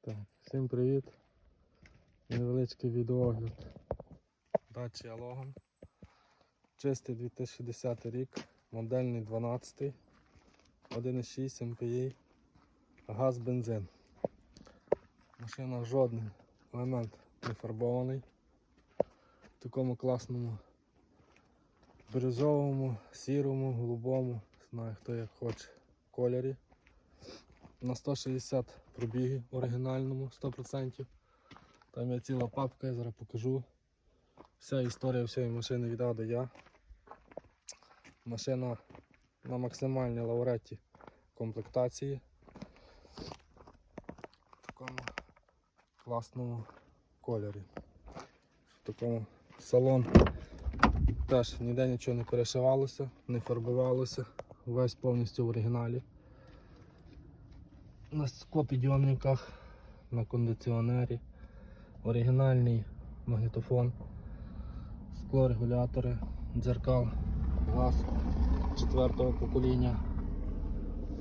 Так, всім привіт. Невеличкий відеогляд. Дачі Алоган. Чистий 2010 рік, модельний 12, 1,6 MPI, газ, бензин. Машина жодний елемент не фарбований. В такому класному бірюзовому, сірому, голубому, знаю хто як хоче кольорі на 160 пробігів оригінальному 100%. Там є ціла папка, я зараз покажу. Вся історія всієї машини від А до Я. Машина на максимальній лауреті комплектації. В такому класному кольорі. В такому салон теж ніде нічого не перешивалося, не фарбувалося, весь повністю в оригіналі на склопідйомниках, на кондиціонері, оригінальний магнітофон, склорегулятори, дзеркал, газ четвертого покоління,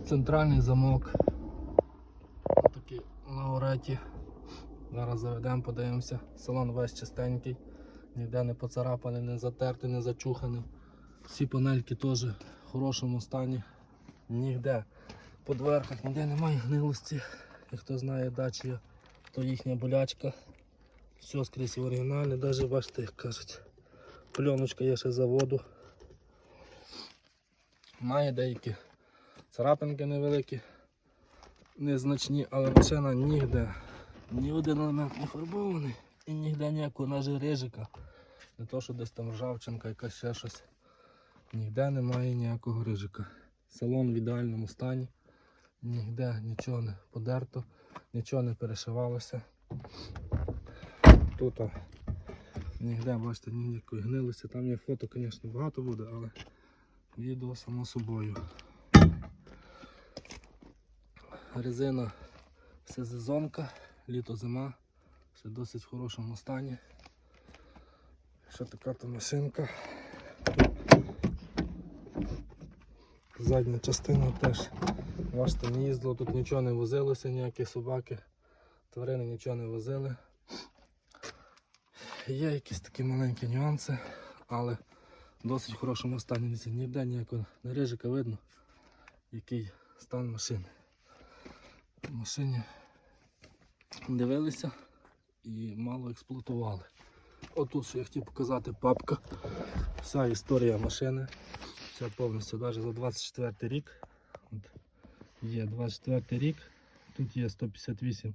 центральний замок. Такий на уреті. Зараз заведемо, подивимося. Салон весь чистенький, ніде не поцарапаний, не затертий, не зачуханий. Всі панельки теж в хорошому стані. Ніде по дверках ніде немає гнилості. І хто знає дачі, то їхня болячка. Все скрізь в оригіналі, навіть бачите, як кажуть. Пленочка є ще заводу. Має деякі царапинки невеликі, незначні, але машина нігде, ні один елемент не фарбований і ніде ніякого навіть рижика. Не то, що десь там ржавчинка, якась ще щось. Ніде немає ніякого рижика. Салон в ідеальному стані. Ніде нічого не подерто, нічого не перешивалося. Тут а, ніде, бачите, ніякої гнилості. Там є фото, звісно, багато буде, але відео само собою. Резина все сезонка, літо-зима, все досить в хорошому стані. Ще така то машинка. Задня частина теж Бачите, не їздило, тут нічого не возилося, ніякі собаки, тварини нічого не возили. Є якісь такі маленькі нюанси, але в досить хорошому стані. Ніде ніякого наріжика видно, який стан машини. В машині дивилися і мало експлуатували. Отут, що я хотів показати, папка. Вся історія машини. Вся повністю навіть за 24 рік. Є 24 рік, тут є 158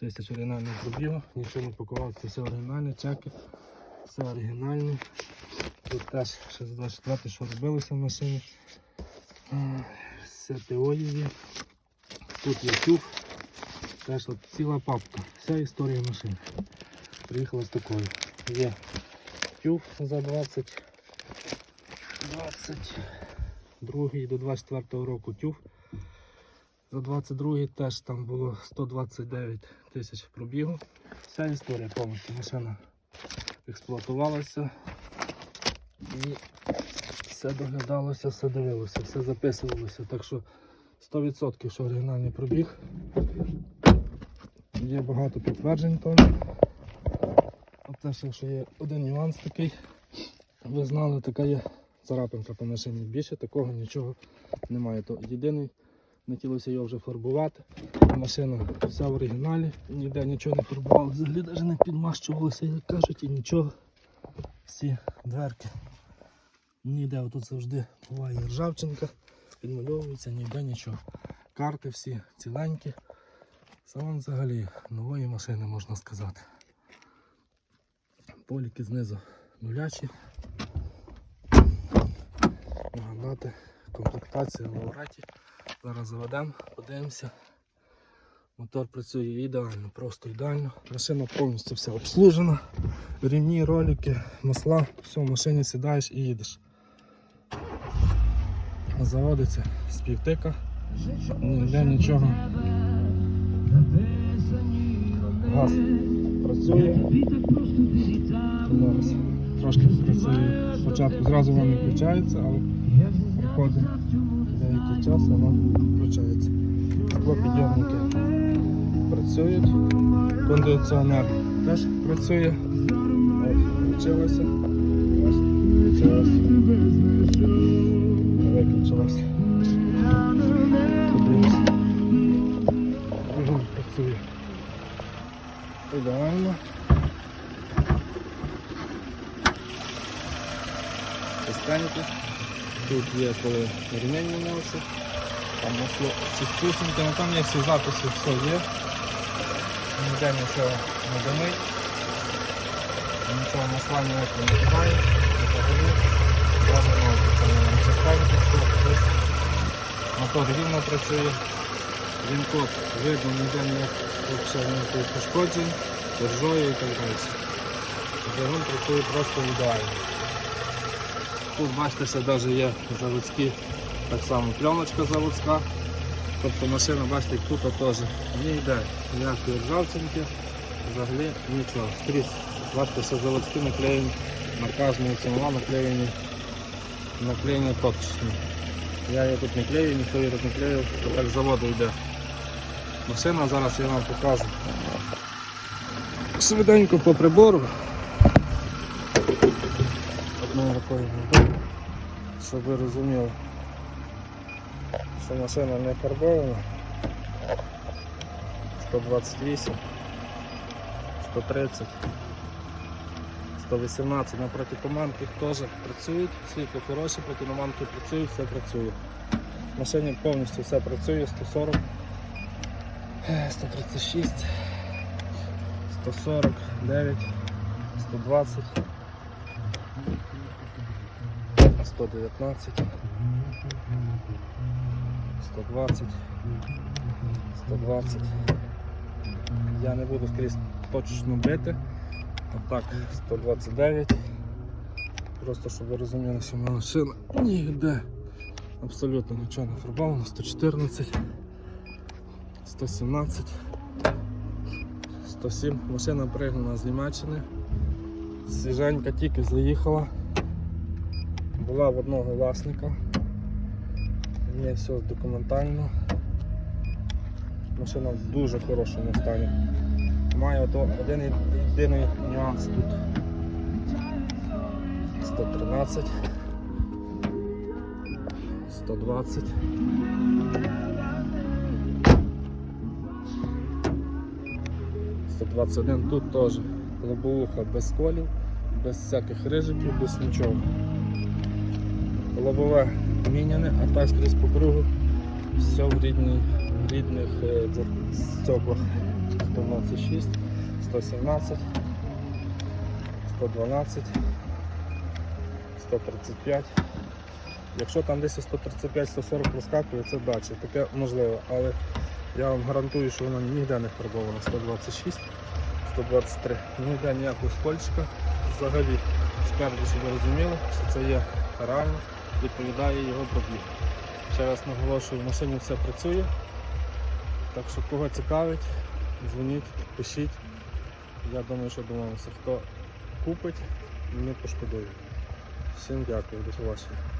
тисяч оригінальних пробігів, нічого не пакувалося, це все оригінальне, чеки, все оригінальне. Тут теж ще за 24 що робилося в машині. Все є. Тут є тюб, теж от ціла папка, вся історія машини. Приїхала з такою. Є тюб за 20, 22 до 24 року тюб. За 22 теж там було 129 тисяч пробігу. Вся історія повністю. Машина експлуатувалася і все доглядалося, все дивилося, все записувалося. Так що 100% що оригінальний пробіг. Є багато підтверджень тому. Оце ще що є один нюанс такий. Ви знали, така є царапинка по машині. Більше такого нічого немає. То єдиний хотілося його вже фарбувати. Машина вся в оригіналі, ніде нічого не фарбували, взагалі навіть не підмащувалося, як кажуть, і нічого. Всі дверки. Ніде тут завжди буває ржавчинка, підмальовується, ніде нічого. Карти всі ціленькі. Салон взагалі нової машини можна сказати. Поліки знизу нулячі. Нагадати, комплектація в лауреті. Зараз заведемо, подивимося. Мотор працює ідеально, просто ідеально. Машина повністю вся обслужена. Рівні, ролики, масла, все, в машині сідаєш і їдеш. Заводиться з півтика, ніде нічого. Газ працює. Трошки працює. Спочатку зразу воно не включається, але проходить деякий час воно включається. Склопідйомники працюють. працюють. Кондиціонер теж працює. Ось, включилося. Ось, включилося. Тут є коли ремень мінявся. Там масло чистюсеньке, ну там є всі записи, все є. Ніде нічого не димить. Нічого масла ніякого не кидає. Мотор рівно працює. Він тут видно, ніде ніяких пошкоджень, держою і так далі. Двигун працює просто ідеально. Тут бачите, навіть є заводські, так само пленочка заводська. Тобто машина, бачите, тут теж не йде ніякої ржавчинки, взагалі нічого. Скрізь, бачите, що заводські наклеєні на кожному цьому наклеєні наклеєні точечні. Я її тут не клею, ніхто її тут не клеїв, то так заводу йде. Машина зараз я вам покажу. Швиденько по прибору. Одною рукою щоб ви розуміли, що машина не фарбована. 128, 130, 118 на протитуманки теж працюють, світло хороше, протитуманки працюють, все працює. В машині повністю все працює, 140, е, 136, 149, 120. 119, 120, 120. Я не буду скрізь точечно бити. Отак, 129. Просто щоб ви розуміли, що моя машина ніде абсолютно нічого не фарбовано. 114, 117, 107. Машина пригнана з Німеччини. Свіженька тільки заїхала була в одного власника. Є все документально. Машина в дуже хорошому стані. Має ото один єдиний нюанс тут. 113, 120. «121». Тут теж лобовуха без колів, без всяких рижиків, без нічого лобове міняне, а так скрізь по кругу все в, рідній, в рідних е, стеклах 126, 117, 112, 135. Якщо там десь 135-140 проскакує, це дача. Таке можливо, але я вам гарантую, що воно ніде не фарбовано 126, 123, ніде ніякого скольчика. Взагалі, спереду, щоб ви розуміли, що це є реально відповідає його пробіг. Ще раз наголошую, в машині все працює. Так що кого цікавить, дзвоніть, пишіть. Я думаю, що домовимося. Хто купить, не пошкодує. Всім дякую, до побачення.